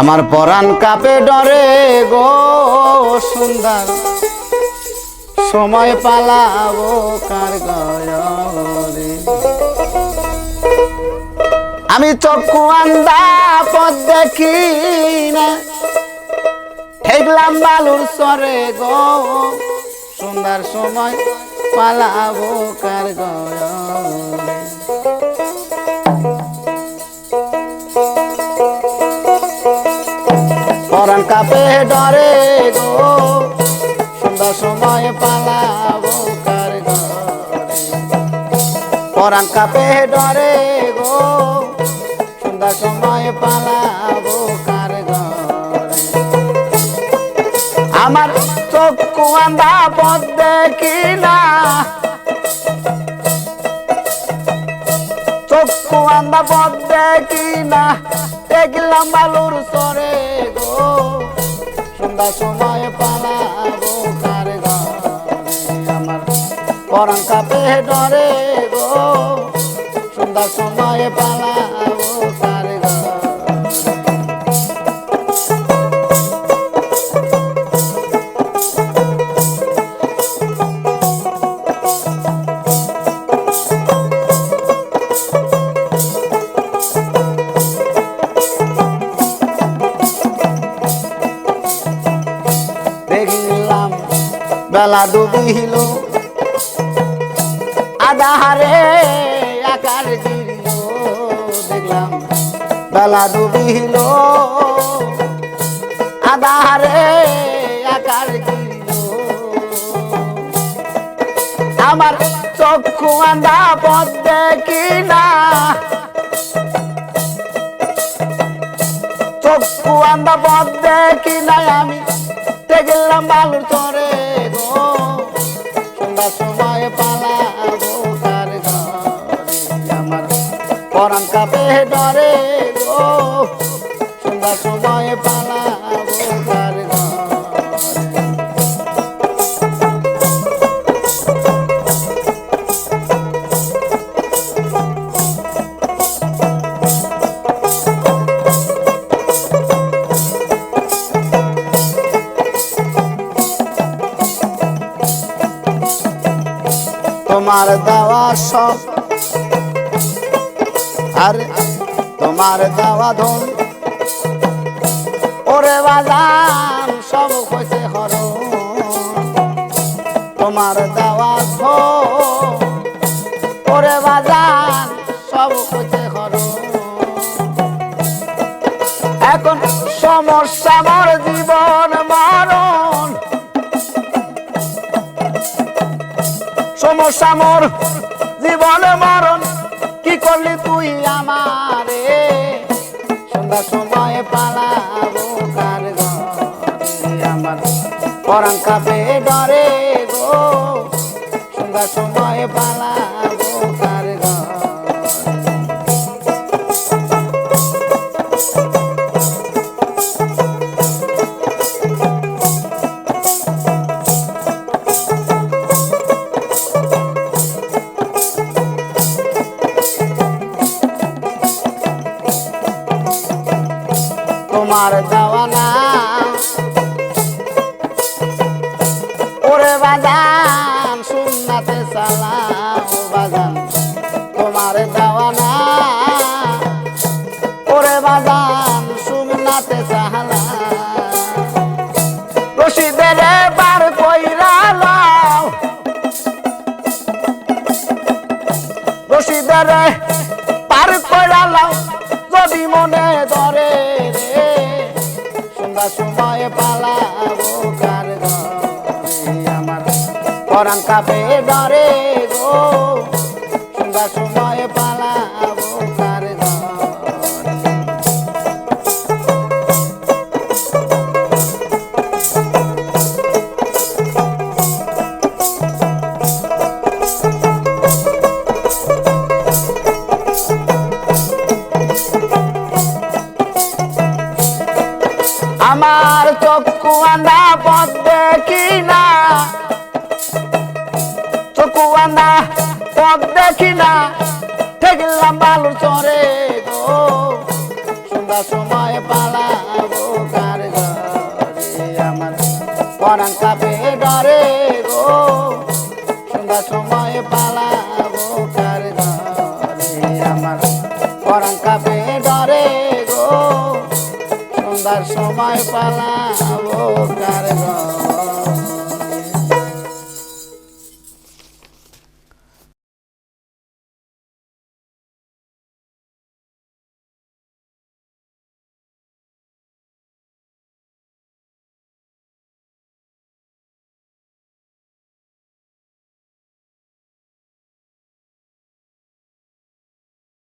আমার পরাণ কাপে ডরে গো সুন্দর। সময় পালাবো কার আমি চক্ষু আন্দা পথ দেখি না ঠেকলাম বালুর সরে গো সুন্দর সময় পালাবো কার গয়রে। পরাণ কাপে ডরে গো। সুন্দর সময় পালাবো কার পরাণ কাপে ডরে গো। সুন্দর সময় পালাবো কার আমার চক্ষু আন্দা পথ দেখি না চক্ষু আন্দা পথ দেখি না দেখলাম বালুর সরে সন্ধ্যা সময় পালাবো বেলা ডুবিল। আধারে আকার গিরিল, দেখলাম বেলা ডুবিল। আধারে আকার আমার চক্ষু আন্দা পথ দেখি না। চক্ষু আন্দা পথ দেখি না আমি। গেলাম বালুর চরে সন্ধ্যা সময় পালাবো কার ঘরে। আমার পরাণ কাপে ডরে গো। সন্ধ্যা সময় পালাবো তোমার দেওয়া সব। আরে তোমার দেওয়া ধন। ওরে বাজান, সব কইছে হর তোমার দেওয়া ধন। ওরে বাজান, সব কইছে হর এখন সমস্যা আমার জীবন মরণ। সমস্যা মোর জীবনে মরণ, কি করলি তুই আমারে? সন্ধ্যা সময় পালাবো কার আমার পরাঙ্কা ডরে গো। সন্ধ্যা সময় পালাবো তোমার দেওয়ানা ওরে বাজান, সুন্নাতে সালাম বাজান, তোমার দেওয়ানা ওরে বাজান, সুন্নাতে সালাম। রশিদের বার কইরা লাও। যদি মনে ধরে সন্ধ্যা সময় পালাবো কার আমার পরাণ কাপে ধরে গো। সন্ধ্যা পালাবো আন্দা পথ দেখি না চক্ষু আন্দা পথ দেখি না ঠেকলাম বালুর চরে গো। সন্ধ্যা সময় পালাবো কার ঘরে? আমার পরাণ কাপে ডরে গো। সন্ধ্যা সময় পালাবো কার ঘরে? আমার পরাণ কাপে ডরে সন্ধ্যার সময় পালাবো কার